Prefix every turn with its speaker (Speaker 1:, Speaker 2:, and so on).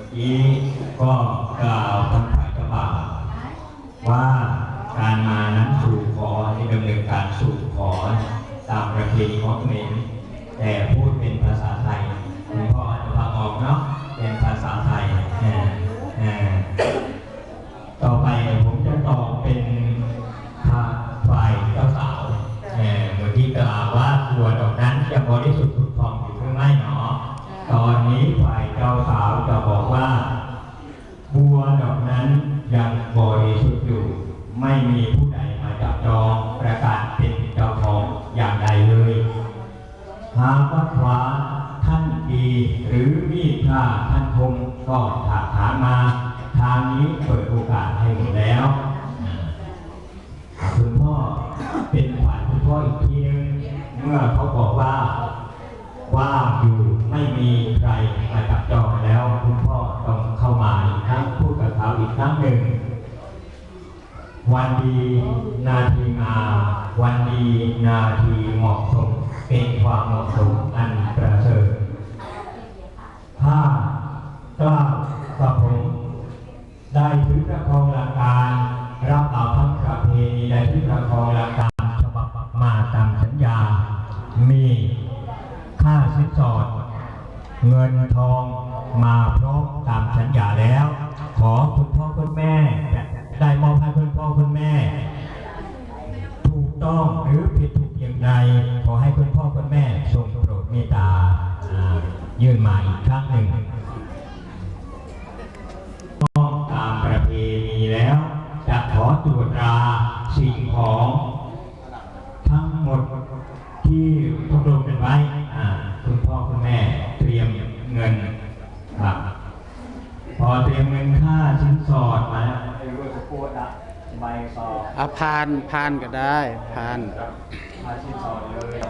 Speaker 1: มื่อกี้ก็กล่าวทำฝ่ายกระบาว่าการมานั้นสู่ขอให้ดำเนินการสู่ขอตามประเพณีของเมแต่พูดเป็นภาษาไทยคุณพ่ออาจจะฟังออกเนาะเป็นภาษาไทยต่อไปผมจะตอบเป็นฝ่ายเจ้าสาวเออเมื่อกี้กล่าวว่าตัวดอกนั้นจะบริสุทธิ์ผุดผ่องอยู่หรือไม่เนาะตอนนี้ฝ่ายเจ้าสาว บอกว่า บัวดอกนั้นยังบริสุทธิ์อยู่ ไม่มีผู้ใดมาจับจองประกาศเป็นเจ้าของอย่างใดเลยหากว่าขวาท่านดีหรือมีดพลาท่านคงก็ถากถามมา ทางนี้เปิดโอกาสให้หมดแล้วคุณพ่อเป็นฝ่ายคุณพ่ออีกทีนึงเมื่อเขาบอกว่า ว่างอยู่ไม่มีใครมาจับจองแล้ว คุณพ่อต้องเข้ามาอีกครั้งพูดกับเขาอีกครั้งหนึ่ง วันดีนาทีมาวันดีนาทีเหมาะสม เป็นความเหมาะสมอันประเสริฐถ้ากล้าวกระผมได้ถือประคองหลักการ รับเอาทั้งประเพณีได้ที่ประคองหลักการฉบับมาตามสัญญา มีค่าสินสอด เงินทองมาพร้อมตามสัญญาแล้ว ขอคุณพ่อคุณแม่ ดขอให้คุณพ่อคุณแม่ทรงโปรดเมตตายื่นมาอีกครั้งหนึ่งต้องตามประเพณีแล้ว จะขอตรวจตราสิ่งของทั้งหมดที่รวบรวมกันไว้คุณพ่อคุณแม่เตรียมเงินครับพอเตรียมเงินค่าสินสอดมาไอ้ร วยสปูดอะใบสอด
Speaker 2: อาพานพานก็ได้พาน
Speaker 1: ค่าสินสอดเลย